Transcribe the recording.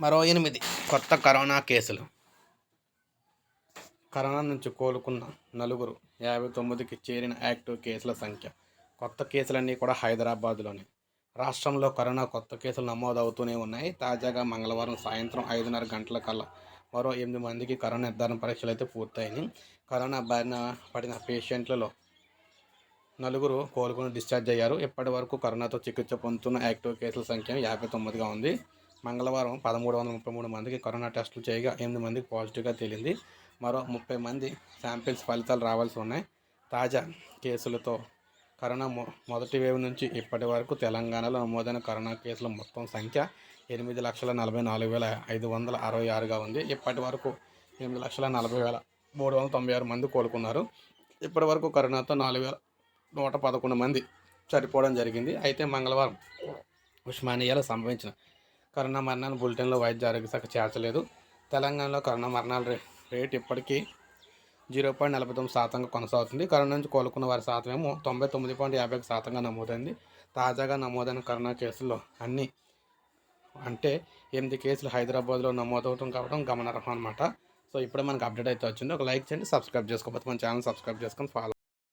మరో ఎనిమిది. కొత్త కరోనా కేసులు. కరోనా నుంచి కోలుకున్న నలుగురు యాభై తొమ్మిదికి చేరిన యాక్టివ్ కేసుల సంఖ్య. కొత్త కేసులన్నీ కూడా హైదరాబాద్లోనే. రాష్ట్రంలో కరోనా కొత్త కేసులు నమోదవుతూనే ఉన్నాయి. తాజాగా మంగళవారం సాయంత్రం ఐదున్నర గంటల కల్లా మరో ఎనిమిది మందికి కరోనా నిర్ధారణ పరీక్షలు అయితే పూర్తయినాయి. కరోనా బారిన పడిన పేషెంట్లలో నలుగురు కోలుకుని డిశ్చార్జ్ అయ్యారు. ఇప్పటి వరకు కరోనాతో చికిత్స పొందుతున్న యాక్టివ్ కేసుల సంఖ్య యాభై తొమ్మిదిగా ఉంది. మంగళవారం పదమూడు వందల ముప్పై మూడు మందికి కరోనా టెస్టులు చేయగా ఎనిమిది మందికి పాజిటివ్గా తేలింది. మరో ముప్పై మంది శాంపిల్స్ ఫలితాలు రావాల్సి ఉన్నాయి. తాజా కేసులతో కరోనా మొ మొదటి వేవ్ నుంచి ఇప్పటి వరకు తెలంగాణలో నమోదైన కరోనా కేసుల మొత్తం సంఖ్య ఎనిమిది లక్షల నలభై నాలుగు వేల ఐదు వందల అరవై ఆరుగా ఉంది. ఇప్పటి వరకు ఎనిమిది లక్షల నలభై వేల మూడు వందల తొంభై ఆరు మంది కోలుకున్నారు. ఇప్పటి వరకు కరోనాతో నాలుగు వేల నూట పదకొండు మంది చనిపోవడం జరిగింది. అయితే మంగళవారం ఉస్మానియాలో సంభవించిన కరోనా మరణాలు బులెటిన్లో వైద్య ఆరోగ్య శాఖ చేర్చలేదు. తెలంగాణలో కరోనా మరణాల రే- రేటు ఇప్పటికీ జీరో పాయింట్ నలభై తొమ్మిది శాతంగా కొనసాగుతుంది. కరోనా నుంచి కోలుకున్న వారి శాతం ఏమో తొంభై తొమ్మిది పాయింట్ యాభై ఒక శాతంగా నమోదైంది. తాజాగా నమోదైన కరోనా కేసుల్లో అన్ని అంటే ఎనిమిది కేసులు హైదరాబాద్లో నమోదవడం కావడం గమనార్హం అనమాట సో ఇప్పుడే మనకు అప్డేట్ అయితే వచ్చింది. ఒక లైక్ చేయండి సబ్స్క్రైబ్ చేసుకోకపోతే మన ఛానల్ సబ్స్క్రైబ్ చేసుకొని ఫాలో